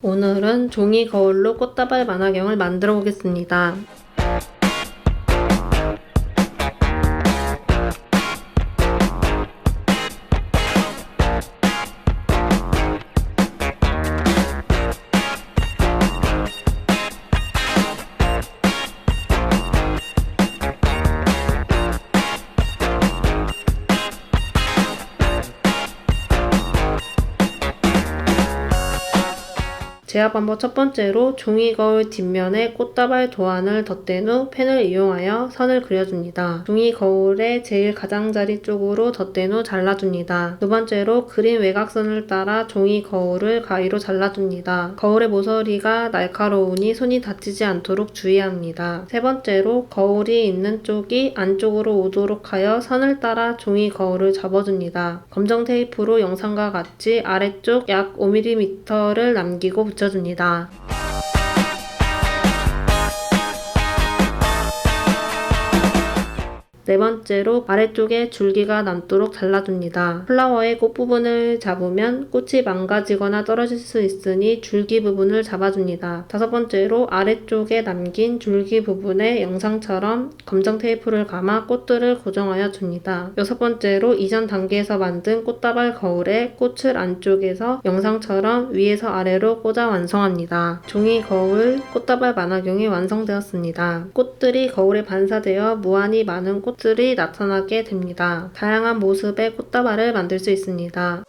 오늘은 종이 거울로 꽃다발 만화경을 만들어 보겠습니다. 제압 방법 첫 번째로 종이 거울 뒷면에 꽃다발 도안을 덧댄 후 펜을 이용하여 선을 그려줍니다. 종이 거울의 제일 가장자리 쪽으로 덧댄 후 잘라줍니다. 두 번째로 그린 외곽선을 따라 종이 거울을 가위로 잘라줍니다. 거울의 모서리가 날카로우니 손이 다치지 않도록 주의합니다. 세 번째로 거울이 있는 쪽이 안쪽으로 오도록 하여 선을 따라 종이 거울을 접어줍니다. 검정 테이프로 영상과 같이 아래쪽 약 5mm를 남기고 붙여줍니다. 네 번째로 아래쪽에 줄기가 남도록 잘라줍니다. 플라워의 꽃 부분을 잡으면 꽃이 망가지거나 떨어질 수 있으니 줄기 부분을 잡아줍니다. 다섯 번째로 아래쪽에 남긴 줄기 부분에 영상처럼 검정 테이프를 감아 꽃들을 고정하여 줍니다. 여섯 번째로 이전 단계에서 만든 꽃다발 거울에 꽃을 안쪽에서 영상처럼 위에서 아래로 꽂아 완성합니다. 종이 거울 꽃다발 만화경이 완성되었습니다. 꽃들이 거울에 반사되어 무한히 많은 꽃들이 나타나게 됩니다. 다양한 모습의 꽃다발을 만들 수 있습니다.